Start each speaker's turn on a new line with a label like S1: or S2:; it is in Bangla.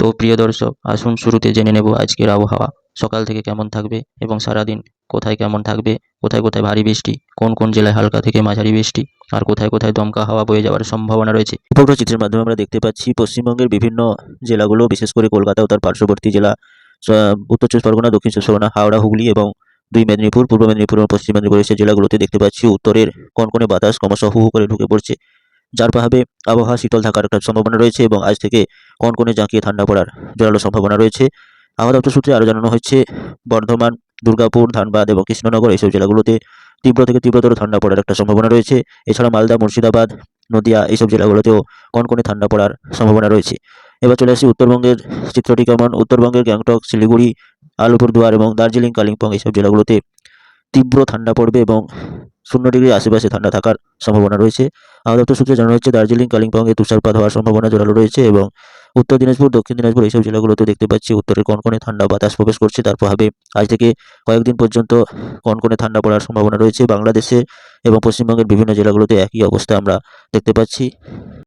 S1: তো প্রিয় দর্শক, আসুন শুরুতে জেনে নেব আজকের আবহাওয়া। সকাল থেকে কেমন থাকবে এবং সারাদিন কোথায় কেমন থাকবে? কোথায় কোথায় ভারী বৃষ্টি? কোন কোন জেলায় হালকা থেকে মাঝারি বৃষ্টি? আর কোথায় কোথায় দমকা হাওয়া বয়ে যাওয়ার সম্ভাবনা রয়েছে?
S2: উপগ্রহ চিত্রের মাধ্যমে আমরা দেখতে পাচ্ছি, পশ্চিমবঙ্গের বিভিন্ন জেলাগুলো, বিশেষ করে কলকাতা ও তার পার্শ্ববর্তী জেলা উত্তর চব্বিশ পরগনা, দক্ষিণ চব্বিশ পরগনা, হাওড়া, হুগলি এবং দুই মেদিনীপুর, পূর্ব মেদিনীপুর এবং পশ্চিম মেদিনীপুর এই জেলাগুলোতে দেখতে পাচ্ছি, উত্তরের কনকনে বাতাস ক্রমশ হু হু করে ঢুকে পড়ছে। যার প্রভাবে আবহাওয়া শীতল থাকার একটা সম্ভাবনা রয়েছে এবং আজ থেকে কনকনে জাঁকিয়ে ঠান্ডা পড়ার জোরালো সম্ভাবনা রয়েছে। আবহাওয়া দপ্তর সূত্রে আরও জানানো হচ্ছে বর্ধমান, দুর্গাপুর, ধানবাদ এবং কৃষ্ণনগর এইসব জেলাগুলোতে তীব্র থেকে তীব্রতর ঠান্ডা পড়ার একটা সম্ভাবনা রয়েছে। এছাড়া মালদা, মুর্শিদাবাদ, নদিয়া এইসব জেলাগুলোতেও কনকনে ঠান্ডা পড়ার সম্ভাবনা রয়েছে। এবার চলে আসি উত্তরবঙ্গের চিত্রটি কেমন উত্তরবঙ্গের গ্যাংটক, শিলিগুড়ি, আলিপুরদুয়ার এবং দার্জিলিং, কালিম্পং এইসব জেলাগুলোতে তীব্র ঠান্ডা পড়বে এবং শূন্য ডিগ্রি আশেপাশে ঠান্ডা থাকার সম্ভাবনা রয়েছে। আবহাওয়া সূত্রে জানানো হচ্ছে দার্জিলিং, কালিম্পংয়ে তুষারপাত হওয়ার সম্ভাবনা জোরালো রয়েছে এবং উত্তর দিনাজপুর, দক্ষিণ দিনাজপুর এইসব জেলাগুলোতে দেখতে পাচ্ছি উত্তরের কনকনে ঠান্ডা বাতাস প্রবেশ করছে। তার প্রভাবে আজ থেকে কয়েকদিন পর্যন্ত কনকনে ঠান্ডা পড়ার সম্ভাবনা রয়েছে বাংলাদেশে এবং পশ্চিমবঙ্গের বিভিন্ন জেলাগুলোতে একই অবস্থা আমরা দেখতে পাচ্ছি।